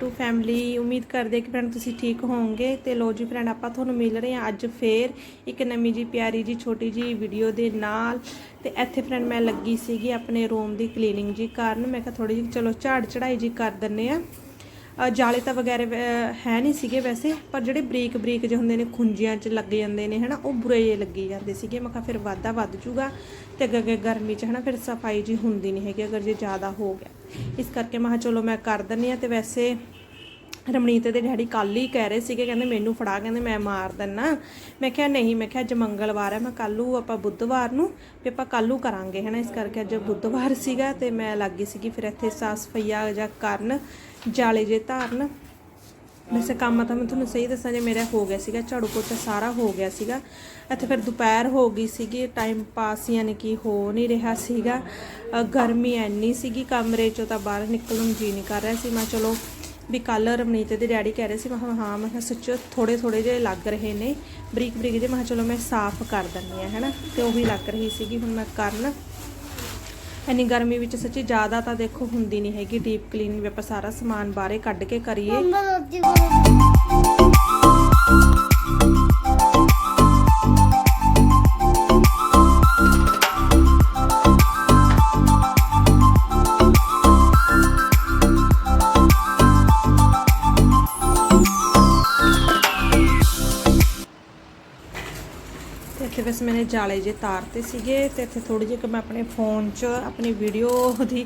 To family ਉਮੀਦ ਕਰਦੇ ਕਿ ਫਰੈਂਡ ਤੁਸੀਂ ਠੀਕ ਹੋਵੋਗੇ। ਤੇ ਲੋ ਜੀ ਫਰੈਂਡ, ਆਪਾਂ ਤੁਹਾਨੂੰ ਮਿਲ ਰਹੇ ਹਾਂ ਅੱਜ ਫੇਰ ਇੱਕ ਨਵੀਂ ਜੀ ਪਿਆਰੀ ਜੀ ਛੋਟੀ ਜੀ ਵੀਡੀਓ ਦੇ ਨਾਲ। ਤੇ ਇੱਥੇ ਫਰੈਂਡ ਮੈਂ ਲੱਗੀ ਸੀਗੀ ਆਪਣੇ ਰੂਮ ਦੀ ਕਲੀਨਿੰਗ ਜੀ ਕਰਨ। ਮੈਂ ਕਿਹਾ ਥੋੜੀ ਜਿਹੀ, ਚਲੋ ਝਾੜ ਚੜਾਈ ਜੀ ਕਰ ਦਿੰਨੇ ਆ ਜਾਲੇ ਤਾਂ ਵਗੈਰਾ ਵੈ- ਹੈ ਨਹੀਂ ਸੀਗੇ ਵੈਸੇ, ਪਰ ਜਿਹੜੇ ਬਰੀਕ ਬਰੀਕ ਜਿਹੇ ਹੁੰਦੇ ਨੇ ਖੁੰਝੀਆਂ 'ਚ ਲੱਗ ਜਾਂਦੇ ਨੇ, ਹਨਾ, ਉਹ ਬੁਰੇ ਜਿਹੇ ਲੱਗੀ ਜਾਂਦੇ ਸੀਗੇ। ਮੈਂ ਕਿਹਾ ਫਿਰ ਵਾਧਾ ਵੱਧ ਜੂਗਾ ਤੇ ਅੱਗੇ ਅੱਗੇ ਗਰਮੀ 'ਚ, ਹਨਾ, ਫਿਰ ਸਫ਼ਾਈ ਜੀ ਹੁੰਦੀ ਨਹੀਂ ਹੈਗੀ, ਅਗਰ ਜੇ ਜ਼ਿਆਦਾ ਹੋ ਗਿਆ। ਇਸ ਕਰਕੇ ਮੈਂ ਕਿਹਾ ਚਲੋ ਮੈਂ ਕਰ ਦਿੰਨੀ ਆ ਤੇ ਵੈਸੇ ਰਮਣੀਤ ਦੇ ਡੈਡੀ ਕੱਲ ਹੀ ਕਹਿ ਰਹੇ ਸੀਗੇ, ਕਹਿੰਦੇ ਮੈਨੂੰ ਫੜਾ, ਕਹਿੰਦੇ ਮੈਂ ਮਾਰ ਦਿੰਨਾ। ਮੈਂ ਕਿਹਾ ਨਹੀਂ, ਮੈਂ ਕਿਹਾ ਅੱਜ ਮੰਗਲਵਾਰ ਹੈ, ਮੈਂ ਕੱਲੂ ਆਪਾਂ ਬੁੱਧਵਾਰ ਨੂੰ ਵੀ ਆਪਾਂ ਕੱਲੂ ਕਰਾਂਗੇ, ਹਨਾ। ਇਸ ਕਰਕੇ ਅੱਜ ਬੁੱਧਵਾਰ ਸੀਗਾ ਤੇ ਮੈਂ ਲੱਗੀ ਸੀਗੀ ਫਿਰ ਇੱਥੇ ਸਾਫ਼ ਸਫਾਈਆ ਜਾਂ ਕਰਨ ਜਾਲੇ ਜੇ ਧਾਰਨ। ਵੈਸੇ ਕੰਮ ਤਾਂ ਮੈਂ ਤੁਹਾਨੂੰ ਸਹੀ ਦੱਸਾਂ, ਜੇ ਮੇਰਾ ਹੋ ਗਿਆ ਸੀਗਾ, ਝਾੜੂ ਪੋਚਾ ਸਾਰਾ ਹੋ ਗਿਆ ਸੀਗਾ। ਇੱਥੇ ਫਿਰ ਦੁਪਹਿਰ ਹੋ ਗਈ ਸੀਗੀ ਟਾਈਮ ਪਾਸ ਯਾਨੀ ਕਿ ਹੋ ਨਹੀਂ ਰਿਹਾ ਸੀਗਾ। ਗਰਮੀ ਐਨੀ ਸੀਗੀ ਕਮਰੇ ਚੋਂ ਤਾਂ ਬਾਹਰ ਨਿਕਲਣ ਨੂੰ ਜੀ ਨਹੀਂ ਕਰ ਰਿਹਾ ਸੀ। ਮੈਂ ਚਲੋ ਵੀ ਕੱਲ ਰਮਨੀਤ ਦੇ ਡੈਡੀ ਕਹਿ ਰਹੇ ਸੀ, ਮੈਂ ਕਿਹਾ ਹਾਂ, ਮੈਂ ਕਿਹਾ ਸੱਚ ਥੋੜੇ ਥੋੜੇ ਜਿਹੇ ਲੱਗ ਰਹੇ ਨੇ, ਬਰੀਕ ਬਰੀਕ ਜਿਹੇ, ਮੈਂ ਕਿਹਾ ਚਲੋ ਮੈਂ ਸਾਫ਼ ਕਰ ਦਿੰਦੀ ਆ ਹੈਨਾ ਤੇ ਉਹੀ ਲੱਗ ਰਹੀ ਸੀਗੀ, ਹੁਣ ਮੈਂ ਕਰਨ ਇੰਨੀ ਗਰਮੀ ਵਿੱਚ ਸੱਚੀ ਜ਼ਿਆਦਾ ਤਾਂ ਦੇਖੋ ਹੁੰਦੀ ਨਹੀਂ ਹੈਗੀ ਡੀਪ ਕਲੀਨ ਵੀ ਆਪਾਂ ਸਾਰਾ ਸਮਾਨ ਬਾਹਰੇ ਕੱਢ ਕੇ ਕਰੀਏ। ਜਾਲੇ ਜੇ ਤਾਰਤੇ ਸੀਗੇ ਤੇ ਇੱਥੇ ਥੋੜੀ ਜਿਹੀ ਕਿ ਮੈਂ ਆਪਣੇ ਫੋਨ 'ਚ ਆਪਣੀ ਵੀਡੀਓ ਦੀ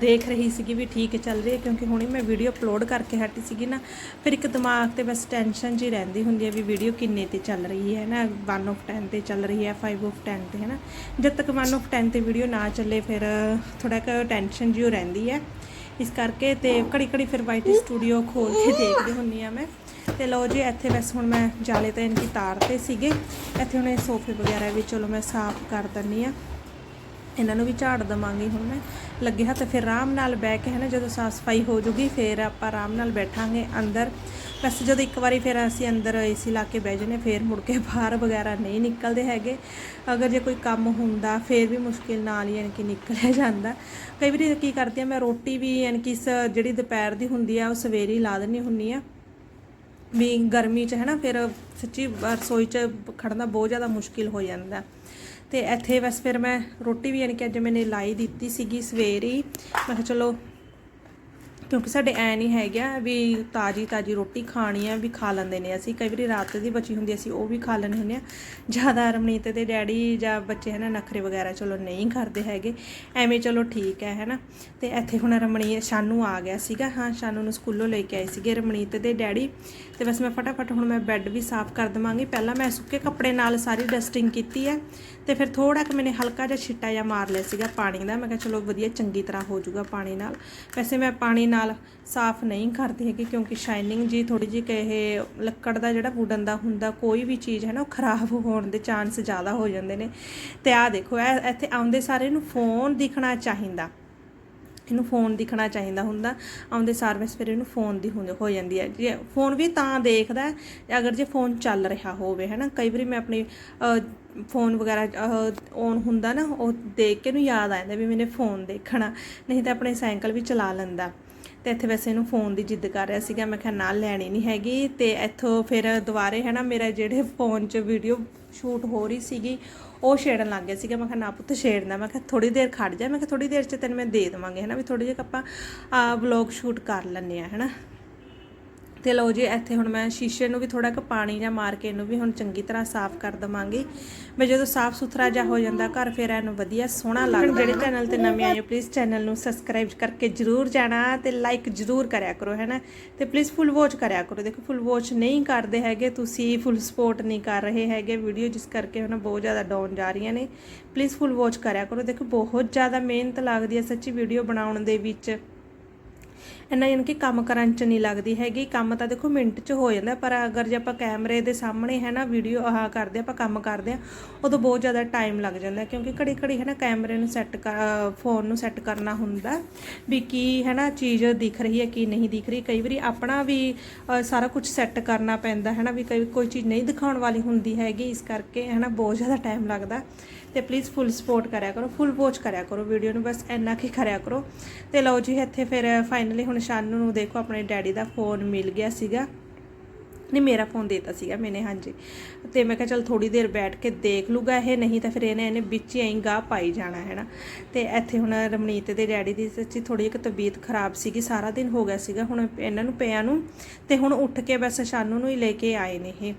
ਦੇਖ ਰਹੀ ਸੀਗੀ ਵੀ ਠੀਕ ਚੱਲ ਰਹੀ ਹੈ ਕਿਉਂਕਿ ਹੁਣੇ ਮੈਂ ਵੀਡੀਓ ਅਪਲੋਡ ਕਰਕੇ ਹਟੀ ਸੀਗੀ ਨਾ, ਫਿਰ ਇੱਕ ਦਿਮਾਗ ਤੇ ਬਸ ਟੈਨਸ਼ਨ ਜੀ ਰਹਿੰਦੀ ਹੁੰਦੀ ਹੈ ਵੀ ਵੀਡੀਓ ਕਿੰਨੇ ਤੇ ਚੱਲ ਰਹੀ ਹੈ ਨਾ 1 ਆਫ 10 ਤੇ ਚੱਲ ਰਹੀ ਹੈ 5 ਆਫ 10 ਤੇ ਹੈ ਨਾ ਜਦ ਤੱਕ 1 ਆਫ 10 ਤੇ ਵੀਡੀਓ ਨਾ ਚੱਲੇ ਫਿਰ ਥੋੜਾ ਕੁ ਟੈਨਸ਼ਨ ਜੀ ਰਹਿੰਦੀ ਹੈ। ਇਸ ਕਰਕੇ ਤੇ ਘੜੀ ਘੜੀ ਫਿਰ ਵਾਈਟ ਸਟੂਡੀਓ ਖੋਲ ਕੇ ਦੇਖਦੀ ਹੁੰਨੀ ਆ ਮੈਂ। ਤੇ ਲਓ ਜੀ, ਇੱਥੇ ਬਸ ਹੁਣ ਮੈਂ ਜਾਲੇ ਤੇ ਇਨਕੀ ਤਾਰਤੇ ਸੀਗੇ। ਇੱਥੇ ਹੁਣ ਇਹ ਸੋਫੇ ਵਗੈਰਾ ਵੀ ਚਲੋ ਮੈਂ ਸਾਫ਼ ਕਰ ਦਿੰਨੀ ਆ। ਇਹਨਾਂ ਨੂੰ ਵੀ ਝਾੜ ਦਵਾਂਗੀ ਹੁਣ ਮੈਂ। ਲੱਗੇ ਹੱਥ ਫਿਰ ਆਰਾਮ ਨਾਲ ਬਹਿ ਕੇ ਹੈ ਨਾ ਜਦੋਂ ਸਾਫ਼ ਸਫ਼ਾਈ ਹੋ ਜੂਗੀ, ਫਿਰ ਆਪਾਂ ਆਰਾਮ ਨਾਲ ਬੈਠਾਂਗੇ ਅੰਦਰ। ਬਸ ਜਦੋਂ ਇੱਕ ਵਾਰੀ ਫਿਰ ਅਸੀਂ ਅੰਦਰ ਏਸੀ ਲਾ ਕੇ ਬਹਿ ਜਨੇ ਫਿਰ ਮੁੜ ਕੇ ਬਾਹਰ ਵਗੈਰਾ ਨਹੀਂ ਨਿਕਲਦੇ ਹੈਗੇ। ਅਗਰ ਜੇ ਕੋਈ ਕੰਮ ਹੁੰਦਾ, ਫਿਰ ਵੀ ਮੁਸ਼ਕਿਲ ਨਾਲ ਹੀ ਯਾਨੀ ਕਿ ਨਿਕਲਿਆ ਜਾਂਦਾ। ਕਈ ਵਾਰੀ ਕੀ ਕਰਦੀ ਆ, ਮੈਂ ਰੋਟੀ ਵੀ ਯਾਨੀ ਕਿ ਸ- ਜਿਹੜੀ ਦੁਪਹਿਰ ਦੀ ਹੁੰਦੀ ਆ, ਉਹ ਸਵੇਰੇ ਹੀ ਲਾ ਦਿੰਨੀ ਹੁੰਨੀ ਆ। ਵੀ ਗਰਮੀ 'ਚ ਹੈ ਨਾ ਫਿਰ ਸੱਚੀ ਰਸੋਈ 'ਚ ਖੜਨਾ ਬਹੁਤ ਜ਼ਿਆਦਾ ਮੁਸ਼ਕਿਲ ਹੋ ਜਾਂਦਾ। ਤੇ ਇੱਥੇ ਬਸ ਫਿਰ ਮੈਂ ਰੋਟੀ ਵੀ ਯਾਨੀ ਕਿ ਅੱਜ ਮੈਨੇ ਲਾਈ ਦਿੱਤੀ ਸੀਗੀ ਸਵੇਰੇ ਹੀ। ਮੈਂ ਕਿਹਾ ਚਲੋ ਕਿਉਂਕਿ ਸਾਡੇ ਐ ਨਹੀਂ ਹੈਗਾ ਵੀ ਤਾਜੀ ਤਾਜੀ ਰੋਟੀ ਖਾਣੀ ਆ, ਵੀ ਖਾ ਲੈਂਦੇ ਨੇ ਅਸੀਂ। ਕਈ ਵਾਰੀ ਰਾਤ ਦੀ ਬਚੀ ਹੁੰਦੀ ਅਸੀਂ ਉਹ ਵੀ ਖਾ ਲੈਂਦੇ ਹੁੰਦੇ ਆ। ਜ਼ਿਆਦਾ ਰਮਨੀਤ ਦੇ ਡੈਡੀ ਜਾਂ ਬੱਚੇ ਹਨਾ, ਨਖਰੇ ਵਗੈਰਾ ਚਲੋ ਨਹੀਂ ਕਰਦੇ ਹੈਗੇ। ਐਵੇਂ ਚਲੋ ਠੀਕ ਹੈ, ਹਨਾ। ਤੇ ਇੱਥੇ ਹੁਣ ਰਮਣੀ, ਸ਼ਾਨੂ ਆ ਗਿਆ ਸੀਗਾ। ਹਾਂ, ਸ਼ਾਨੂ ਨੂੰ ਸਕੂਲੋਂ ਲੈ ਕੇ ਆਏ ਸੀਗੇ ਰਮਨੀਤ ਦੇ ਡੈਡੀ। ਤੇ ਬਸ ਮੈਂ ਫਟਾਫਟ ਹੁਣ ਮੈਂ ਬੈੱਡ ਵੀ ਸਾਫ਼ ਕਰ ਦਵਾਂਗੀ। ਪਹਿਲਾਂ ਮੈਂ ਸੁੱਕੇ ਕੱਪੜੇ ਨਾਲ ਸਾਰੀ ਡਸਟਿੰਗ ਕੀਤੀ ਹੈ। ਤੇ ਫਿਰ ਥੋੜਾ ਕਿ ਮੈਨੇ ਹਲਕਾ ਜਿਹਾ ਛਿੱਟਾ ਜਿਹਾ ਮਾਰ ਲਿਆ ਸੀਗਾ ਪਾਣੀ ਦਾ। ਮੈਂ ਕਿਹਾ ਚਲੋ ਵਧੀਆ ਚੰਗੀ ਤਰ੍ਹਾਂ ਹੋ ਜਾਊਗਾ ਪਾਣੀ ਨਾਲ। ਵੈਸੇ ਮੈਂ ਪਾਣੀ ਨਾਲ ਨਾਲ ਸਾਫ਼ ਨਹੀਂ ਕਰਦੀ ਹੈਗੀ ਕਿਉਂਕਿ ਸ਼ਾਈਨਿੰਗ ਜੀ ਥੋੜੀ ਜਿਹੀ ਕਹੇ ਲੱਕੜ ਦਾ ਜਿਹੜਾ ਵੁਡਨ ਦਾ ਹੁੰਦਾ, ਕੋਈ ਵੀ ਚੀਜ਼ ਹੈ ਨਾ ਉਹ ਖਰਾਬ ਹੋਣ ਦੇ ਚਾਂਸ ਜ਼ਿਆਦਾ ਹੋ ਜਾਂਦੇ ਨੇ। ਤੇ ਆਹ ਦੇਖੋ, ਇਹ ਇੱਥੇ ਆਉਂਦੇ ਸਾਰੇ ਨੂੰ ਫੋਨ ਦਿਖਣਾ ਚਾਹੀਦਾ। ਇਹਨੂੰ ਫੋਨ ਦਿਖਣਾ ਚਾਹੀਦਾ ਹੁੰਦਾ। ਆਉਂਦੇ ਸਾਰ ਵੈਸੇ ਫਿਰ ਇਹਨੂੰ ਫੋਨ ਦੀ ਹੁੰਦ- ਹੋ ਜਾਂਦੀ ਹੈ। ਜੇ ਫੋਨ ਵੀ ਤਾਂ ਦੇਖਦਾ ਅਗਰ ਜੇ ਫੋਨ ਚੱਲ ਰਿਹਾ ਹੋਵੇ, ਹੈ ਨਾ। ਕਈ ਵਾਰੀ ਮੈਂ ਆਪਣੀ ਫੋਨ ਵਗੈਰਾ ਔਨ ਹੁੰਦਾ ਨਾ, ਉਹ ਦੇਖ ਕੇ ਨੂੰ ਯਾਦ ਆ ਜਾਂਦਾ ਵੀ ਮੈਨੇ ਫੋਨ ਦੇਖਣਾ। ਨਹੀਂ ਤਾਂ ਆਪਣੇ ਸਾਈਕਲ ਵੀ ਚਲਾ ਲੈਂਦਾ। ਤੇ ਇੱਥੇ ਵੈਸੇ ਇਹਨੂੰ ਫੋਨ ਦੀ ਜਿੱਦ ਕਰ ਰਿਹਾ ਸੀਗਾ। ਮੈਂ ਕਿਹਾ ਨਾਲ ਲੈਣੀ ਨਹੀਂ ਹੈਗੀ। ਤੇ ਇੱਥੋਂ ਫਿਰ ਦੁਬਾਰੇ ਹੈ ਨਾ ਮੇਰਾ ਜਿਹੜੇ ਫੋਨ 'ਚ ਵੀਡੀਓ ਸ਼ੂਟ ਹੋ ਰਹੀ ਸੀਗੀ, ਉਹ ਛੇੜਨ ਲੱਗ ਗਿਆ ਸੀਗਾ। ਮੈਂ ਕਿਹਾ, ਨਾ ਪੁੱਤ, ਛੇੜਨਾ। ਮੈਂ ਕਿਹਾ ਥੋੜੀ ਦੇਰ ਖੜ ਜਾ। ਮੈਂ ਕਿਹਾ ਥੋੜੀ ਦੇਰ 'ਚ ਤੈਨੂੰ ਮੈਂ ਦੇ ਦੇਵਾਂਗੇ। ਹੈ ਨਾ ਵੀ ਥੋੜੀ ਜਿਹੀ ਆਪਾਂ ਆ ਵਲੌਗ ਸ਼ੂਟ ਕਰ ਲੈਂਦੇ ਆ ਹੈ ਨਾ ਤੇ ਲਓ ਜੀ ਇੱਥੇ ਹੁਣ ਮੈਂ ਸ਼ੀਸ਼ੇ ਨੂੰ ਵੀ ਥੋੜਾ ਕੁ ਪਾਣੀ ਜਾਂ ਮਾਰ ਕੇ ਇਹਨੂੰ ਵੀ ਹੁਣ ਚੰਗੀ ਤਰ੍ਹਾਂ ਸਾਫ਼ ਕਰ ਦਵਾਂਗੀ। ਮੈਂ ਜਦੋਂ ਸਾਫ਼ ਸੁਥਰਾ ਜਿਹਾ ਹੋ ਜਾਂਦਾ ਘਰ ਫਿਰ ਇਹਨੂੰ ਵਧੀਆ ਸੋਹਣਾ ਲੱਗਦਾ ਜਿਹੜੇ ਚੈਨਲ ਤੇ ਨਵੇਂ ਆਏ ਹੋ ਪਲੀਜ਼ ਚੈਨਲ ਨੂੰ ਸਬਸਕ੍ਰਾਈਬ ਕਰਕੇ ਜਰੂਰ ਜਾਣਾ ਤੇ ਲਾਈਕ ਜਰੂਰ ਕਰਿਆ ਕਰੋ ਹੈ ਨਾ? ਤੇ ਪਲੀਜ਼ ਫੁੱਲ ਵਾਚ ਕਰਿਆ ਕਰੋ। ਦੇਖੋ ਫੁੱਲ ਵਾਚ ਨਹੀਂ ਕਰਦੇ ਹੈਗੇ ਤੁਸੀਂ ਫੁੱਲ ਸਪੋਰਟ ਨਹੀਂ ਕਰ ਰਹੇ ਹੈਗੇ। ਵੀਡੀਓ ਜਿਸ ਕਰਕੇ ਹੁਣ ਬਹੁਤ ਜ਼ਿਆਦਾ ਡਾਊਨ ਜਾ ਰਹੀਆਂ ਨੇ। ਪਲੀਜ਼ ਫੁੱਲ ਵਾਚ ਕਰਿਆ ਕਰੋ। ਦੇਖੋ ਬਹੁਤ ਜ਼ਿਆਦਾ ਮਿਹਨਤ ਲੱਗਦੀ ਹੈ ਸੱਚੀ ਵੀਡੀਓ ਬਣਾਉਣ ਦੇ ਵਿੱਚ। ਇੰਨਾ ਯਾਨੀ ਕਿ ਕੰਮ ਕਰਨ ਚ ਨਹੀਂ ਲੱਗਦੀ ਹੈਗੀ, ਕੰਮ ਤਾਂ ਦੇਖੋ ਮਿੰਟ ਚ ਹੋ ਜਾਂਦਾ, ਪਰ ਅਗਰ ਜੇ ਆਪਾਂ ਕੈਮਰੇ ਦੇ ਸਾਹਮਣੇ ਹੈ ਨਾ ਵੀਡੀਓ ਆਹ ਕਰਦੇ, ਆਪਾਂ ਕੰਮ ਕਰਦੇ ਆ ਉਦੋਂ ਬਹੁਤ ਜ਼ਿਆਦਾ ਟਾਈਮ ਲੱਗ ਜਾਂਦਾ, ਕਿਉਂਕਿ ਘੜੀ ਘੜੀ ਹੈ ਨਾ ਕੈਮਰੇ ਨੂੰ ਸੈੱਟ ਕਰ ਫੋਨ ਨੂੰ ਸੈੱਟ ਕਰਨਾ ਹੁੰਦਾ ਵੀ ਕੀ ਹੈ ਨਾ ਚੀਜ਼ ਦਿਖ ਰਹੀ ਹੈ, ਕੀ ਨਹੀਂ ਦਿਖ ਰਹੀ। ਕਈ ਵਾਰੀ ਆਪਣਾ ਵੀ ਸਾਰਾ ਕੁਝ ਸੈੱਟ ਕਰਨਾ ਪੈਂਦਾ ਹੈ ਨਾ, ਵੀ ਕਈ, ਕੋਈ ਚੀਜ਼ ਨਹੀਂ ਦਿਖਾਉਣ ਵਾਲੀ ਹੁੰਦੀ ਹੈਗੀ, ਇਸ ਕਰਕੇ ਹੈ ਨਾ ਬਹੁਤ ਜ਼ਿਆਦਾ ਟਾਈਮ ਲੱਗਦਾ। ਤੇ ਪਲੀਜ਼ ਫੁੱਲ ਸਪੋਰਟ ਕਰਿਆ ਕਰੋ ਫੁੱਲ ਵਾਚ ਕਰਿਆ ਕਰੋ ਵੀਡੀਓ ਨੂੰ, ਬਸ ਇੰਨਾ ਕੀ ਕਰਿਆ ਕਰੋ। ਤੇ ਲਓ ਜੀ, ਇੱਥੇ ਫਿਰ ਫਾਈਨਲੀ ਹੁਣ ਸ਼ਾਨੂ ਨੂੰ ਦੇਖੋ, ਆਪਣੇ ਡੈਡੀ ਦਾ ਫੋਨ ਮਿਲ ਗਿਆ ਸੀਗਾ। ਨਹੀਂ, ਮੇਰਾ ਫੋਨ ਦੇਤਾ ਸੀਗਾ ਮੈਨੇ, ਹਾਂਜੀ। ਤੇ ਮੈਂ ਕਿਹਾ ਚਲ ਥੋੜੀ ਦੇਰ ਬੈਠ ਕੇ ਦੇਖ ਲੂਗਾ ਇਹ, ਨਹੀਂ ਤਾਂ ਫਿਰ ਇਹਨੇ ਇਹਨੇ ਵਿੱਚ ਹੀ ਐਂ ਗਾਹ ਪਾਈ ਜਾਣਾ, ਹੈ ਨਾ। ਤੇ ਇੱਥੇ ਹੁਣ ਰਮਨੀਤ ਦੇ ਡੈਡੀ ਦੀ ਸੱਚੀ ਥੋੜੀ ਇੱਕ ਤਬੀਅਤ ਖਰਾਬ ਸੀਗੀ, ਸਾਰਾ ਦਿਨ ਹੋ ਗਿਆ ਸੀਗਾ। ਹੁਣ ਇਹਨਾਂ ਨੂੰ ਪਿਆ ਨੂੰ ਤੇ ਹੁਣ ਉੱਠ ਕੇ ਬਸ ਸ਼ਾਨੂ ਨੂੰ ਹੀ ਲੈ ਕੇ ਆਏ ਨੇ ਇਹ।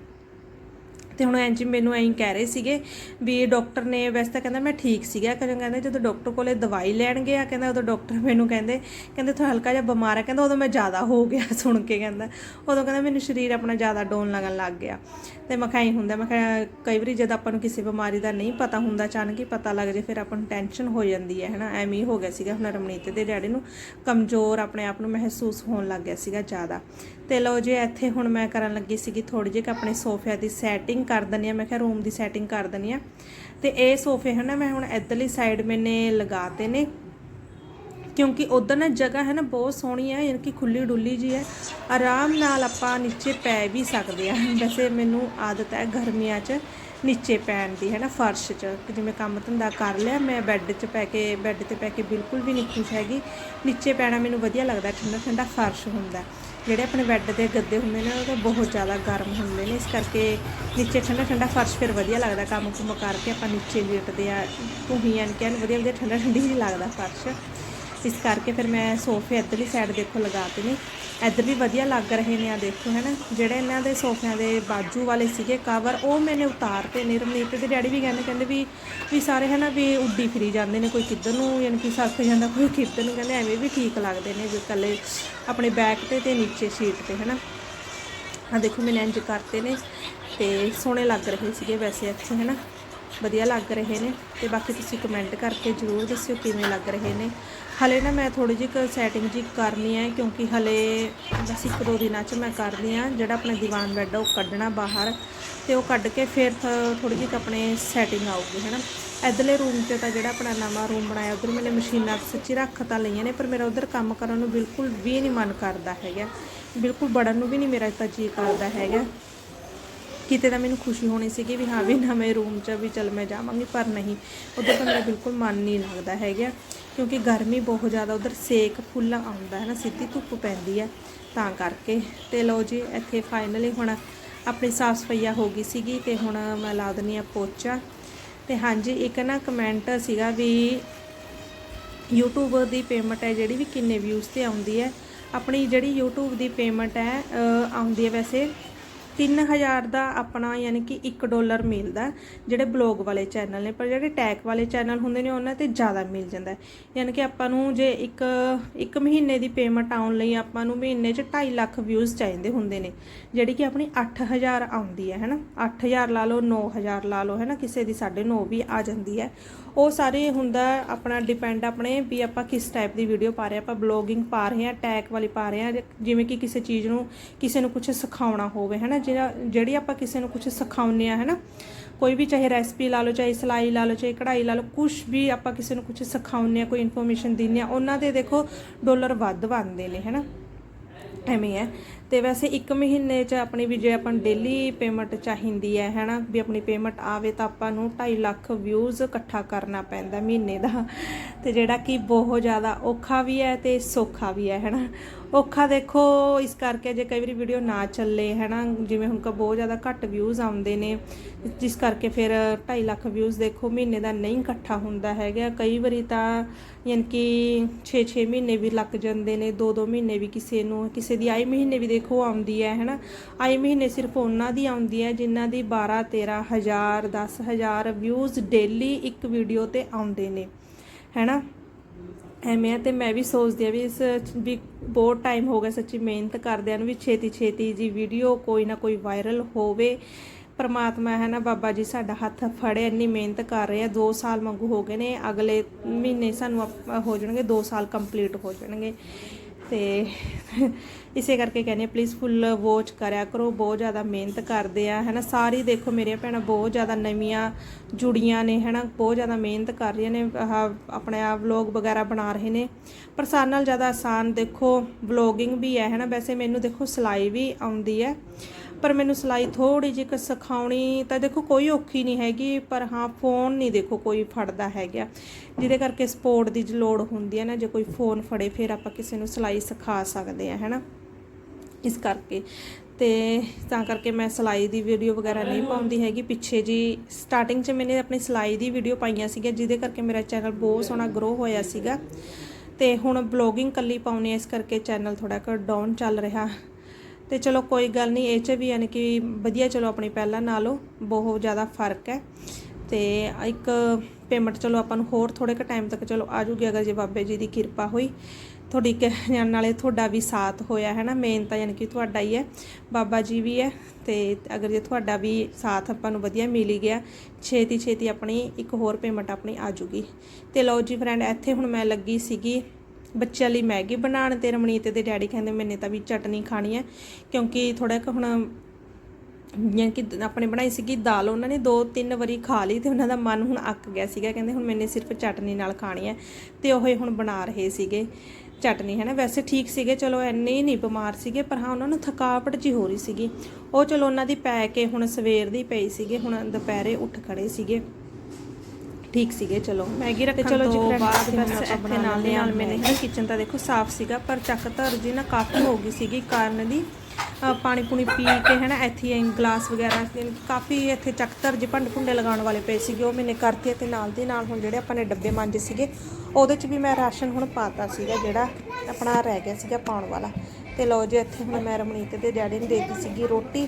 ਤੇ ਹੁਣ ਐਂਜੀ ਮੈਨੂੰ ਐਂ ਕਹਿ ਰਹੇ ਸੀਗੇ ਵੀ ਡਾਕਟਰ ਨੇ ਵੈਸੇ ਤਾਂ ਕਹਿੰਦਾ ਮੈਂ ਠੀਕ ਸੀਗਾ ਕਹਿੰਦਾ ਕਹਿੰਦੇ ਜਦੋਂ ਡਾਕਟਰ ਕੋਲੇ ਦਵਾਈ ਲੈਣ ਗਿਆ, ਕਹਿੰਦਾ ਉਦੋਂ ਡਾਕਟਰ ਮੈਨੂੰ ਕਹਿੰਦੇ ਕਹਿੰਦੇ ਤੂੰ ਹਲਕਾ ਜਿਹਾ ਬਿਮਾਰ ਹੈ ਕਹਿੰਦਾ ਉਦੋਂ ਮੈਂ ਜ਼ਿਆਦਾ ਹੋ ਗਿਆ ਸੁਣ ਕੇ ਕਹਿੰਦਾ। ਉਦੋਂ ਕਹਿੰਦਾ ਮੈਨੂੰ ਸਰੀਰ ਆਪਣਾ ਜ਼ਿਆਦਾ ਡੋਨ ਲੱਗਣ ਲੱਗ ਗਿਆ। ਤੇ ਮੈਂ ਕਿਹਾ ਹੀ ਹੁੰਦਾ, ਮੈਂ ਕਿਹਾ ਕਈ ਵਾਰੀ ਜਦ ਆਪਾਂ ਨੂੰ ਕਿਸੇ ਬਿਮਾਰੀ ਦਾ ਨਹੀਂ ਪਤਾ ਹੁੰਦਾ ਅਚਾਨਕ ਹੀ ਪਤਾ ਲੱਗ ਜੇ ਫਿਰ ਆਪਾਂ ਨੂੰ ਟੈਨਸ਼ਨ ਹੋ ਜਾਂਦੀ ਹੈ, ਹਨਾ? ਐਵੇਂ ਹੀ ਹੋ ਗਿਆ ਸੀਗਾ ਹੁਣ ਰਮਨੀਤ ਦੇ ਡੈਡੀ ਨੂੰ। ਕਮਜ਼ੋਰ ਆਪਣੇ ਆਪ ਨੂੰ ਮਹਿਸੂਸ ਹੋਣ ਲੱਗ ਗਿਆ ਸੀਗਾ ਜ਼ਿਆਦਾ। ਤੇ ਲਓ ਜੀ, ਇੱਥੇ ਹੁਣ ਮੈਂ ਕਰਨ ਲੱਗੀ ਸੀਗੀ ਥੋੜੀ ਜਿਹੀ ਆਪਣੇ ਸੋਫਿਆਂ ਦੀ ਸੈਟਿੰਗ ਕਰ ਦਨੀ ਆ ਮੈਂ ਕਿਹਾ ਰੂਮ ਦੀ ਸੈਟਿੰਗ ਕਰ ਦਨੀ ਆ ਤੇ ਇਹ ਸੋਫੇ ਹਨ ਨਾ, ਮੈਂ ਹੁਣ ਇੱਧਰਲੀ ਸਾਈਡ ਮੈਨੇ ਲਗਾਤੇ ਨੇ, ਕਿਉਂਕਿ ਉਧਰ ਨਾ ਜਗ੍ਹਾ ਹੈ ਨਾ ਬਹੁਤ ਸੋਹਣੀ ਹੈ, ਯਾਨੀ ਕਿ ਖੁੱਲੀ ਡੁੱਲੀ ਜੀ ਹੈ। ਆਰਾਮ ਨਾਲ ਆਪਾਂ ਨੀਚੇ ਪੈ ਵੀ ਸਕਦੇ ਆ ਵੈਸੇ ਮੈਨੂੰ ਆਦਤ ਹੈ ਗਰਮੀਆਂ 'ਚ ਨੀਚੇ ਪੈਣ ਦੀ, ਹੈ ਨਾ, ਫਰਸ਼ 'ਚ। ਕਿ ਜਿਵੇਂ ਕੰਮ ਧੰਦਾ ਕਰ ਲਿਆ, ਮੈਂ ਬੈੱਡ 'ਚ ਪੈ ਕੇ, ਬੈੱਡ ਤੇ ਪੈ ਕੇ ਬਿਲਕੁਲ ਵੀ ਨਹੀਂ ਖੁਸ਼ ਹੈਗੀ। ਨੀਚੇ ਪੈਣਾ ਮੈਨੂੰ ਵਧੀਆ ਲੱਗਦਾ ਠੰਡਾ ਠੰਡਾ ਫਰਸ਼ ਹੁੰਦਾ। ਜਿਹੜੇ ਆਪਣੇ ਬੈੱਡ ਦੇ ਗੱਦੇ ਹੁੰਦੇ ਨੇ, ਉਹ ਤਾਂ ਬਹੁਤ ਜ਼ਿਆਦਾ ਗਰਮ ਹੁੰਦੇ ਨੇ। ਇਸ ਕਰਕੇ ਨੀਚੇ ਠੰਡਾ ਠੰਡਾ ਫਰਸ਼ ਫਿਰ ਵਧੀਆ ਲੱਗਦਾ ਕੰਮ ਕੁਮ ਕਰਕੇ ਆਪਾਂ ਨੀਚੇ ਲੇਟਦੇ ਆ। ਧੂਹੀਆਂ ਕਿ ਵਧੀਆ ਵਧੀਆ ਠੰਡਾ ਠੰਡੀ ਹੀ ਲੱਗਦਾ ਫਰਸ਼। ਇਸ ਕਰਕੇ ਫਿਰ ਮੈਂ ਸੋਫੇ ਇੱਧਰਲੀ ਸਾਈਡ ਦੇਖੋ ਲਗਾਤੇ ਨੇ। ਇੱਧਰ ਵੀ ਵਧੀਆ ਲੱਗ ਰਹੇ ਨੇ ਆ ਦੇਖੋ ਹੈ ਨਾ ਜਿਹੜੇ ਇਹਨਾਂ ਦੇ ਸੋਫਿਆਂ ਦੇ ਬਾਜੂ ਵਾਲੇ ਸੀਗੇ ਕਵਰ ਉਹ ਮੈਨੇ ਉਤਾਰਤੇ ਨੇ। ਰਮਨੀਤ ਦੇ ਡੈਡੀ ਵੀ ਕਹਿੰਦੇ ਕਹਿੰਦੇ ਵੀ ਵੀ ਸਾਰੇ ਹੈ ਨਾ ਵੀ ਉੱਡੀ ਫਿਰੀ ਜਾਂਦੇ ਨੇ ਕੋਈ ਕਿੱਧਰ ਨੂੰ, ਯਾਨੀ ਕਿ ਸੱਕ ਜਾਂਦਾ ਕੋਈ ਕਿੱਧਰ ਨੂੰ। ਕਹਿੰਦੇ ਐਵੇਂ ਵੀ ਠੀਕ ਲੱਗਦੇ ਨੇ ਵੀ ਇਕੱਲੇ ਆਪਣੇ ਬੈਕ ਤੇ ਤੇ ਨੀਚੇ ਸ਼ੀਟ ਤੇ ਹੈ ਨਾ ਆ ਦੇਖੋ ਮੈਨੇ ਇੰਜ ਕਰਤੇ ਨੇ ਤੇ ਸੋਹਣੇ ਲੱਗ ਰਹੇ ਸੀਗੇ ਵੈਸੇ ਇੱਥੇ ਹੈ ਨਾ ਵਧੀਆ ਲੱਗ ਰਹੇ ਨੇ। ਤੇ ਬਾਕੀ ਤੁਸੀਂ ਕਮੈਂਟ ਕਰਕੇ ਜਰੂਰ ਦੱਸਿਓ ਕਿਵੇਂ ਲੱਗ ਰਹੇ ਨੇ। ਹਲੇ ਨਾ ਮੈਂ ਥੋੜੀ ਜਿਹੀ ਸੈਟਿੰਗ ਜੀ ਕਰਨੀ ਹੈ ਕਿਉਂਕਿ ਹਲੇ ਬਸ ਇੱਕ ਦੋ ਦਿਨਾਂ 'ਚ ਮੈਂ ਕਰਦੀ ਆ ਜਿਹੜਾ ਆਪਣਾ ਦੀਵਾਨ ਬੈੱਡ ਆ ਉਹ ਕੱਢਣਾ ਬਾਹਰ ਤੇ ਉਹ ਕੱਢ ਕੇ ਫਿਰ ਥੋੜੀ ਜਿਹੀ ਆਪਣੇ ਸੈਟਿੰਗ ਆਊਗੀ, ਹੈ ਨਾ। ਇਧਰਲੇ ਰੂਮ 'ਚ ਤਾਂ ਜਿਹੜਾ ਆਪਣਾ ਨਵਾਂ ਰੂਮ ਬਣਾਇਆ, ਉਧਰ ਮੈਨੇ ਮਸ਼ੀਨਾਂ ਸੱਚੀ ਰੱਖ ਤਾਂ ਲਈਆਂ ਨੇ, ਪਰ ਮੇਰਾ ਉਧਰ ਕੰਮ ਕਰਨ ਨੂੰ ਬਿਲਕੁਲ ਵੀ ਨਹੀਂ ਮਨ ਕਰਦਾ ਹੈਗਾ। ਬਿਲਕੁਲ ਬੜਨ ਨੂੰ ਵੀ ਨਹੀਂ ਮੇਰਾ ਤਾਂ ਜੀ ਕਰਦਾ ਹੈਗਾ। ਕਿਤੇ ਤਾਂ ਮੈਨੂੰ ਖੁਸ਼ੀ ਹੋਣੀ ਸੀਗੀ ਵੀ ਹਾਂ, ਵੀ ਨਵੇਂ ਰੂਮ 'ਚ ਵੀ ਚੱਲ ਮੈਂ ਜਾਵਾਂਗੀ, ਪਰ ਨਹੀਂ। ਉਧਰ ਤਾਂ ਮੇਰਾ ਬਿਲਕੁਲ ਮਨ ਨਹੀਂ ਲੱਗਦਾ ਹੈਗਾ। ਕਿਉਂਕਿ ਗਰਮੀ ਬਹੁਤ ਜ਼ਿਆਦਾ, ਉਧਰ ਸੇਕ ਫੁੱਲ ਆਉਂਦਾ ਹੈ ਨਾ, ਸਿੱਧੀ ਧੁੱਪ ਪੈਂਦੀ ਹੈ, ਤਾਂ ਕਰਕੇ। ਤੇ ਲਓ ਜੀ, ਇੱਥੇ ਫਾਈਨਲੀ ਹੁਣ ਆਪਣੀ ਸਾਫ਼ ਸਫਾਈਆ ਹੋ ਗਈ ਸੀਗੀ ਤੇ ਹੁਣ ਮੈਂ ਲਾ ਦਿੰਨੀ ਆ ਪੋਚਾ। ਤੇ ਹਾਂਜੀ, ਇੱਕ ਨਾ ਕਮੈਂਟ ਸੀਗਾ ਵੀ YouTube ਦੀ ਪੇਮੈਂਟ ਹੈ, ਜਿਹੜੀ ਵੀ ਕਿੰਨੇ ਵਿਊਜ਼ ਤੇ ਆਉਂਦੀ ਹੈ। ਆਪਣੀ ਜਿਹੜੀ YouTube ਦੀ ਪੇਮੈਂਟ ਹੈ ਆਉਂਦੀ ਹੈ ਵੈਸੇ 3000 ਦਾ ਆਪਣਾ ਯਾਨੀ ਕਿ 1 ਡਾਲਰ ਮਿਲਦਾ ਜਿਹੜੇ ਬਲੌਗ ਵਾਲੇ ਚੈਨਲ ਨੇ, ਪਰ ਜਿਹੜੇ ਟੈਗ ਵਾਲੇ ਚੈਨਲ ਹੁੰਦੇ ਨੇ, ਉਹਨਾਂ ਤੇ ਜ਼ਿਆਦਾ ਮਿਲ ਜਾਂਦਾ ਯਾਨੀ ਕਿ ਆਪਾਂ ਨੂੰ ਜੇ ਇੱਕ ਇੱਕ ਮਹੀਨੇ ਦੀ ਪੇਮੈਂਟ ਆਉਣ ਲਈ ਆਪਾਂ ਨੂੰ ਮਹੀਨੇ 'ਚ 2.5 ਲੱਖ ਵਿਊਜ਼ ਚਾਹੀਦੇ ਹੁੰਦੇ ਨੇ, ਜਿਹੜੀ ਕਿ ਆਪਣੀ 8000 ਆਉਂਦੀ ਹੈ, ਹੈਨਾ? 8000 ਲਾ ਲਓ 9000 ਲਾ ਲਓ, ਹੈਨਾ? ਕਿਸੇ ਦੀ 9.5 ਵੀ ਆ ਜਾਂਦੀ ਹੈ। ਉਹ ਸਾਰੇ ਹੁੰਦਾ ਆਪਣਾ ਡਿਪੈਂਡ ਆਪਣੇ ਵੀ ਆਪਾਂ ਕਿਸ ਟਾਈਪ ਦੀ ਵੀਡੀਓ ਪਾ ਰਹੇ ਹਾਂ, ਆਪਾਂ ਬਲੌਗਿੰਗ ਪਾ ਰਹੇ ਹਾਂ ਟੈਗ ਵਾਲੀ ਪਾ ਰਹੇ ਹਾਂ ਜਿਵੇਂ ਕਿ ਕਿਸੇ ਚੀਜ਼ ਨੂੰ, ਕਿਸੇ ਨੂੰ ਕੁਝ ਸਿਖਾਉਣਾ ਹੋਵੇ, ਹੈਨਾ? ਜਿਹੜਾ ਜਿਹੜੀ ਆਪਾਂ ਕਿਸੇ ਨੂੰ ਕੁਝ ਸਿਖਾਉਂਦੇ ਆ ਹੈਨਾ? ਕੋਈ ਵੀ ਚਾਹੇ ਰੈਸਪੀ ਲਾ ਲਓ, ਚਾਹੇ ਸਿਲਾਈ ਲਾ ਲਓ, ਚਾਹੇ ਕਢਾਈ ਲਾ ਲਓ ਕੁਝ ਵੀ ਆਪਾਂ ਕਿਸੇ ਨੂੰ ਕੁਝ ਸਿਖਾਉਂਦੇ ਆ ਕੋਈ ਇਨਫੋਰਮੇਸ਼ਨ ਦਿੰਦੇ ਆ ਉਹਨਾਂ ਦੇ ਦੇਖੋ ਡਾਲਰ ਵੱਧ ਬਣਦੇ ਨੇ, ਹੈਨਾ? ਐਵੇਂ ਹੈ। ਤੇ ਵੈਸੇ ਇੱਕ ਮਹੀਨੇ 'ਚ ਆਪਣੀ ਵੀ ਜੇ ਆਪਾਂ ਡੇਲੀ ਪੇਮੈਂਟ ਚਾਹੀਦੀ ਹੈ, ਹੈਨਾ, ਵੀ ਆਪਣੀ ਪੇਮੈਂਟ ਆਵੇ ਤਾਂ ਆਪਾਂ ਨੂੰ 2.5 ਲੱਖ ਵਿਊਜ਼ ਇਕੱਠਾ ਕਰਨਾ ਪੈਂਦਾ ਮਹੀਨੇ ਦਾ। ਤੇ ਜਿਹੜਾ ਕਿ ਬਹੁਤ ਜ਼ਿਆਦਾ ਔਖਾ ਵੀ ਹੈ ਤੇ ਸੌਖਾ ਵੀ ਹੈ, ਹੈਨਾ। ਔਖਾ ਦੇਖੋ, ਇਸ ਕਰਕੇ ਜੇ ਕਈ ਵਾਰੀ ਵੀਡੀਓ ਨਾ ਚੱਲੇ, ਹੈਨਾ, ਜਿਵੇਂ ਹੁਣ ਕ ਬਹੁਤ ਜ਼ਿਆਦਾ ਘੱਟ ਵਿਊਜ਼ ਆਉਂਦੇ ਨੇ ਜਿਸ ਕਰਕੇ ਫਿਰ 2.5 ਲੱਖ ਵਿਊਜ਼ ਦੇਖੋ, ਮਹੀਨੇ ਦਾ ਨਹੀਂ ਇਕੱਠਾ ਹੁੰਦਾ ਹੈਗਾ। ਕਈ ਵਾਰੀ ਤਾਂ ਯਾਨੀ ਕਿ 6-6 ਮਹੀਨੇ ਵੀ ਲੱਗ ਜਾਂਦੇ ਨੇ 2-2 ਮਹੀਨੇ ਵੀ ਕਿਸੇ ਨੂੰ, ਕਿਸੇ ਦੀ ਆਈ ਮਹੀਨੇ ਵੀ ਦੇਖੋ ਆਉਂਦੀ ਹੈ, ਹੈਨਾ? ਆਈ ਮਹੀਨੇ ਸਿਰਫ ਉਹਨਾਂ ਦੀ ਆਉਂਦੀ ਹੈ ਜਿਨ੍ਹਾਂ ਦੀ 12-13 ਹਜ਼ਾਰ 10 ਹਜ਼ਾਰ ਵਿਊਜ਼ ਡੇਲੀ ਇੱਕ ਵੀਡੀਓ ਤੇ ਆਉਂਦੇ ਨੇ, ਹੈਨਾ? ਐਵੇਂ ਆ ਤੇ ਮੈਂ ਵੀ ਸੋਚਦੀ ਆ ਵੀ ਇਸ ਵੀ ਬਹੁਤ ਟਾਈਮ ਹੋ ਗਿਆ ਸੱਚੀ ਮਿਹਨਤ ਕਰਦਿਆਂ ਨੂੰ ਵੀ ਛੇਤੀ ਛੇਤੀ ਜੀ ਵੀਡੀਓ ਕੋਈ ਨਾ ਕੋਈ ਵਾਇਰਲ ਹੋਵੇ। ਪਰਮਾਤਮਾ ਹੈ ਨਾ ਬਾਬਾ ਜੀ ਸਾਡਾ ਹੱਥ ਫੜੇ ਇੰਨੀ ਮਿਹਨਤ ਕਰ ਰਹੇ ਆ 2 ਸਾਲ ਮੰਗੂ ਹੋ ਗਏ ਨੇ, ਅਗਲੇ ਮਹੀਨੇ ਸਾਨੂੰ ਅਪ- ਹੋ ਜਾਣਗੇ 2 ਸਾਲ ਕੰਪਲੀਟ ਹੋ ਜਾਣਗੇ। ਤੇ ਇਸੇ ਕਰਕੇ ਕਹਿੰਦੇ ਪਲੀਜ਼ ਫੁੱਲ ਵਾਚ ਕਰਿਆ ਕਰੋ, ਬਹੁਤ ਜ਼ਿਆਦਾ ਮਿਹਨਤ ਕਰਦੇ ਆ ਹੈਨਾ ਸਾਰੀ ਦੇਖੋ ਮੇਰੀਆਂ ਭੈਣਾਂ ਬਹੁਤ ਜ਼ਿਆਦਾ ਨਵੀਆਂ ਜੁੜੀਆਂ ਨੇ ਹੈਨਾ ਬਹੁਤ ਜ਼ਿਆਦਾ ਮਿਹਨਤ ਕਰ ਰਹੀਆਂ ਨੇ ਆਪਣੇ ਆ ਵਲੌਗ ਵਗੈਰਾ ਬਣਾ ਰਹੇ ਨੇ। ਪਰ ਸਾਰਿਆਂ ਨਾਲ ਜ਼ਿਆਦਾ ਆਸਾਨ ਦੇਖੋ ਵਲੌਗਿੰਗ ਵੀ ਹੈ ਹੈਨਾ ਵੈਸੇ ਮੈਨੂੰ ਦੇਖੋ ਸਿਲਾਈ ਵੀ ਆਉਂਦੀ ਹੈ। ਪਰ ਮੈਨੂੰ ਸਿਲਾਈ ਥੋੜੀ ਜਿਹੀ ਸਿਖਾਉਣੀ ਤਾਂ ਦੇਖੋ ਕੋਈ ਔਖੀ ਨਹੀਂ ਹੈਗੀ, ਪਰ ਹਾਂ ਫੋਨ ਨਹੀਂ ਦੇਖੋ ਕੋਈ ਫੜਦਾ ਹੈਗਾ। ਜਿਹਦੇ ਕਰਕੇ ਸਪੋਰਟ ਦੀ ਲੋੜ ਹੁੰਦੀ ਹੈ ਨਾ, ਜੇ ਕੋਈ ਫੋਨ ਫੜੇ ਫਿਰ ਆਪਾਂ ਕਿਸੇ ਨੂੰ ਸਿਲਾਈ ਸਿਖਾ ਸਕਦੇ ਆ ਹੈਨਾ? ਇਸ ਕਰਕੇ। ਤੇ ਤਾਂ ਕਰਕੇ ਮੈਂ ਸਿਲਾਈ ਦੀ ਵੀਡੀਓ ਵਗੈਰਾ ਨਹੀਂ ਪਾਉਂਦੀ ਹੈਗੀ। ਪਿੱਛੇ ਜੀ ਸਟਾਰਟਿੰਗ 'ਚ ਮੈਨੇ ਆਪਣੀ ਸਿਲਾਈ ਦੀ ਵੀਡੀਓ ਪਾਈਆਂ ਸੀਗੀਆਂ, ਜਿਹਦੇ ਕਰਕੇ ਮੇਰਾ ਚੈਨਲ ਬਹੁਤ ਸੋਹਣਾ ਗਰੋ ਹੋਇਆ ਸੀਗਾ। ਤੇ ਹੁਣ ਬਲੌਗਿੰਗ ਕੱਲੀ ਪਾਉਣੀ ਹੈ, ਇਸ ਕਰਕੇ ਚੈਨਲ ਥੋੜਾ ਕੁ ਡਾਊਨ ਚੱਲ ਰਿਹਾ। ਤੇ ਚਲੋ ਕੋਈ ਗੱਲ ਨਹੀਂ, ਇਹ 'ਚ ਵੀ ਯਾਨੀ ਕਿ ਵਧੀਆ ਚਲੋ ਆਪਣੀ ਪਹਿਲਾਂ ਨਾਲੋਂ ਬਹੁਤ ਜ਼ਿਆਦਾ ਫ਼ਰਕ ਹੈ। ਤੇ ਇੱਕ ਪੇਮੈਂਟ ਚਲੋ ਆਪਾਂ ਨੂੰ ਹੋਰ ਥੋੜੇ ਕੁ ਟਾਈਮ ਤੱਕ ਚਲੋ ਆ ਜੂਗੀ ਅਗਰ ਜੇ ਬਾਬੇ ਜੀ ਦੀ ਕਿਰਪਾ ਹੋਈ। ਤੁਹਾਡੀ ਕਹਿਣ ਨਾਲੇ ਤੁਹਾਡਾ ਵੀ ਸਾਥ ਹੋਇਆ ਹੈ ਨਾ ਮੇਨ ਤਾਂ ਯਾਨੀ ਕਿ ਤੁਹਾਡਾ ਹੀ ਹੈ, ਬਾਬਾ ਜੀ ਵੀ ਹੈ। ਤੇ ਅਗਰ ਜੇ ਤੁਹਾਡਾ ਵੀ ਸਾਥ ਆਪਾਂ ਨੂੰ ਵਧੀਆ ਮਿਲ ਗਿਆ ਛੇਤੀ ਛੇਤੀ ਆਪਣੀ ਇੱਕ ਹੋਰ ਪੇਮੈਂਟ ਆਪਣੀ ਆ ਜੂਗੀ ਤੇ ਲਓ ਜੀ ਫਰੈਂਡ ਇੱਥੇ ਹੁਣ ਮੈਂ ਲੱਗੀ ਸੀਗੀ ਬੱਚਿਆਂ ਲਈ ਮੈਗੀ ਬਣਾਉਣ ਤੇ ਰਮਣੀਤ ਦੇ ਡੈਡੀ ਕਹਿੰਦੇ ਮੈਨੇ ਤਾਂ ਵੀ ਚਟਨੀ ਖਾਣੀ ਹੈ, ਕਿਉਂਕਿ ਥੋੜਾ ਕੁ ਹੁਣ ਯਾਨੀ ਕਿ ਆਪਣੇ ਬਣਾਈ ਸੀਗੀ ਦਾਲ, ਉਹਨਾਂ ਨੇ ਦੋ ਤਿੰਨ ਵਾਰੀ ਖਾ ਲਈ ਤੇ ਉਹਨਾਂ ਦਾ ਮਨ ਹੁਣ ਅੱਕ ਗਿਆ ਸੀਗਾ, ਕਹਿੰਦੇ ਹੁਣ ਮੈਨੇ ਸਿਰਫ ਚਟਨੀ ਨਾਲ ਖਾਣੀ ਹੈ ਤੇ ਉਹ ਹੁਣ ਬਣਾ ਰਹੇ ਸੀਗੇ ਚਟਨੀ ਹੈ ਨਾ ਵੈਸੇ ਠੀਕ ਸੀਗੇ, ਚਲੋ ਐਨੇ ਹੀ ਨਹੀਂ ਬਿਮਾਰ ਸੀਗੇ, ਪਰ ਹਾਂ, ਉਹਨਾਂ ਨੂੰ ਥਕਾਵਟ ਜੀ ਹੋ ਰਹੀ ਸੀਗੀ। ਉਹ ਚਲੋ ਉਹਨਾਂ ਦੀ ਪੈ ਕੇ ਹੁਣ ਸਵੇਰ ਦੀ ਪਈ ਸੀਗੇ, ਹੁਣ ਦੁਪਹਿਰੇ ਉੱਠ ਖੜੇ ਸੀਗੇ। ਠੀਕ ਸੀਗੇ ਚਲੋ। ਮੈਗੀ ਰੱਖਣ ਚਲੋ ਜੀ ਬਾਅਦ ਬਸ ਇੱਥੇ ਨਾਲ ਨਾਲ ਮੈਨੇ ਕਿਚਨ ਤਾਂ ਦੇਖੋ ਸਾਫ਼ ਸੀਗਾ ਪਰ ਚੱਕ ਧਰ ਜੀ ਨਾ ਕਾਫੀ ਹੋ ਗਈ ਸੀਗੀ ਕਾਰਨ ਦੀ ਪਾਣੀ ਪੂਣੀ ਪੀ ਕੇ ਹੈ ਨਾ ਇੱਥੇ ਗਲਾਸ ਵਗੈਰਾ ਯਾਨੀ ਕਿ ਕਾਫੀ ਇੱਥੇ ਚੱਕਤਰ ਜੇ ਜੀ ਭੰਡ ਭੁੰਡੇ ਲਗਾਉਣ ਵਾਲੇ ਪਏ ਸੀਗੇ, ਉਹ ਮੈਨੇ ਕਰਤੇ ਤੇ ਨਾਲ ਦੀ ਨਾਲ ਹੁਣ ਜਿਹੜੇ ਆਪਾਂ ਨੇ ਡੱਬੇ ਮਾਂਜੇ ਸੀਗੇ, ਉਹਦੇ 'ਚ ਵੀ ਮੈਂ ਰਾਸ਼ਨ ਹੁਣ ਪਾਤਾ ਸੀਗਾ, ਜਿਹੜਾ ਆਪਣਾ ਰਹਿ ਗਿਆ ਸੀਗਾ ਪਾਉਣ ਵਾਲਾ। ਤੇ ਲਓ ਜੀ, ਇੱਥੇ ਹੁਣ ਮੈਂ ਰਮਣੀਤ ਦੇ ਡੈਡੀ ਨੂੰ ਦੇਤੀ ਸੀਗੀ ਰੋਟੀ,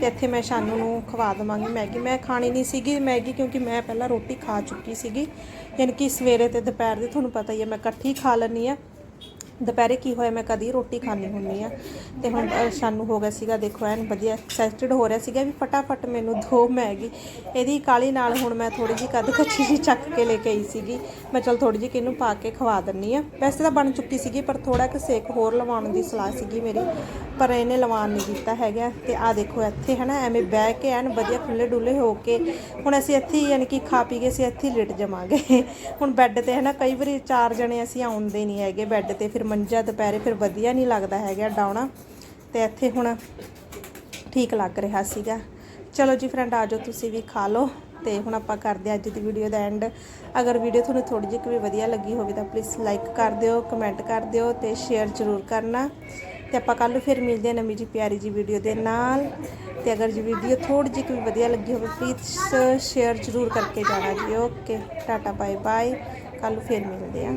ਤੇ ਇੱਥੇ ਮੈਂ ਸ਼ਾਨੂ ਨੂੰ ਖਵਾ ਦਵਾਂਗੀ ਮੈਗੀ। ਮੈਂ ਖਾਣੀ ਨਹੀਂ ਸੀਗੀ ਮੈਗੀ ਕਿਉਂਕਿ ਮੈਂ ਪਹਿਲਾਂ ਰੋਟੀ ਖਾ ਚੁੱਕੀ ਸੀਗੀ, ਯਾਨੀ ਕਿ ਸਵੇਰੇ ਤੇ ਦੁਪਹਿਰ ਦੇ, ਤੁਹਾਨੂੰ ਪਤਾ ਹੀ ਹੈ, ਮੈਂ ਇਕੱਠੀ ਖਾ ਲੈਂਦੀ ਆ ਦੁਪਹਿਰੇ ਕੀ ਹੋਇਆ, ਮੈਂ ਕਦੀ ਰੋਟੀ ਖਾਣੀ ਹੁੰਦੀ ਆ ਤੇ ਹੁਣ ਸਾਨੂੰ ਹੋ ਗਿਆ ਸੀਗਾ, ਦੇਖੋ, ਐਨ ਵਧੀਆ ਐਕਸਾਈਟਡ ਹੋ ਰਿਹਾ ਸੀਗਾ ਵੀ ਫਟਾਫਟ ਮੈਨੂੰ ਦੋ ਮੈਗੀ। ਇਹਦੀ ਕਾਲੀ ਨਾਲ ਹੁਣ ਮੈਂ ਥੋੜੀ ਜਿਹੀ ਕੱਦ ਕੱਚੀ ਜਿਹੀ ਚੱਕ ਕੇ ਲੈ ਕੇ ਆਈ ਸੀਗੀ। ਮੈਂ ਚਲ ਥੋੜੀ ਜਿਹੀ ਕਿਹਨੂੰ ਪਾ ਕੇ ਖਵਾ ਦਿੰਨੀ ਆ ਵੈਸੇ ਤਾਂ ਬਣ ਚੁੱਕੀ ਸੀਗੀ, ਪਰ ਥੋੜਾ ਕਿ ਸੇਕ ਹੋਰ ਲਵਾਉਣ ਦੀ ਸਲਾਹ ਸੀਗੀ ਮੇਰੀ, ਪਰ ਇਹਨੇ ਲਵਾਉਣ ਨਹੀਂ ਦਿੱਤਾ ਹੈਗਾ। ਤੇ ਆ ਦੇਖੋ, ਇੱਥੇ ਹਨਾ, ਐਵੇਂ ਬਹਿ ਕੇ ਐਨ ਵਧੀਆ ਖੁੱਲੇ ਡੁੱਲੇ ਹੋ ਕੇ, ਹੁਣ ਅਸੀਂ ਇੱਥੇ ਹੀ ਯਾਨੀ ਕਿ ਖਾ ਪੀ ਕੇ ਅਸੀਂ ਇੱਥੇ ਹੀ ਲਿਟ ਜਾਵਾਂਗੇ। ਹੁਣ ਬੈੱਡ ਤੇ ਹਨਾ, ਕਈ ਵਾਰੀ ਚਾਰ ਜਣੇ ਅਸੀਂ ਆਉਂਦੇ ਨਹੀਂ ਹੈਗੇ ਬੈੱਡ ਤੇ, ਫਿਰ ਮੰਜਾ ਦੁਪਹਿਰੇ ਫਿਰ ਵਧੀਆ ਨਹੀਂ ਲੱਗਦਾ ਹੈਗਾ ਡਾਉਣਾ ਤੇ ਇੱਥੇ ਹੁਣ ਠੀਕ ਲੱਗ ਰਿਹਾ ਸੀਗਾ। ਚਲੋ ਜੀ ਫਰੈਂਡ ਆ ਜਾਓ ਤੁਸੀਂ ਵੀ ਖਾ ਲਓ ਤੇ ਹੁਣ ਆਪਾਂ ਕਰਦੇ ਹਾਂ ਅੱਜ ਦੀ ਵੀਡੀਓ ਦਾ ਐਂਡ ਅਗਰ ਵੀਡੀਓ ਤੁਹਾਨੂੰ ਥੋੜੀ ਜਿਹੀ ਵੀ ਵਧੀਆ ਲੱਗੀ ਹੋਵੇ ਤਾਂ ਪਲੀਜ਼ ਲਾਈਕ ਕਰ ਦਿਓ ਕਮੈਂਟ ਕਰ ਦਿਓ ਤੇ ਸ਼ੇਅਰ ਜ਼ਰੂਰ ਕਰਨਾ। ਤੇ ਆਪਾਂ ਕੱਲ ਨੂੰ ਫਿਰ ਮਿਲਦੇ ਹਾਂ ਨਵੀਂ ਜੀ ਪਿਆਰੀ ਜੀ ਵੀਡੀਓ ਦੇ ਨਾਲ। ਤੇ ਅਗਰ ਜੀ ਵੀਡੀਓ ਥੋੜੀ ਜਿਹੀ ਵੀ ਵਧੀਆ ਲੱਗੀ ਹੋਵੇ ਪਲੀਜ਼ ਸ਼ੇਅਰ ਜ਼ਰੂਰ ਕਰਕੇ ਜਾਣਾ ਜੀ। ਓਕੇ ਟਾਟਾ ਬਾਏ ਬਾਏ ਕੱਲ ਨੂੰ ਫਿਰ ਮਿਲਦੇ ਹਾਂ।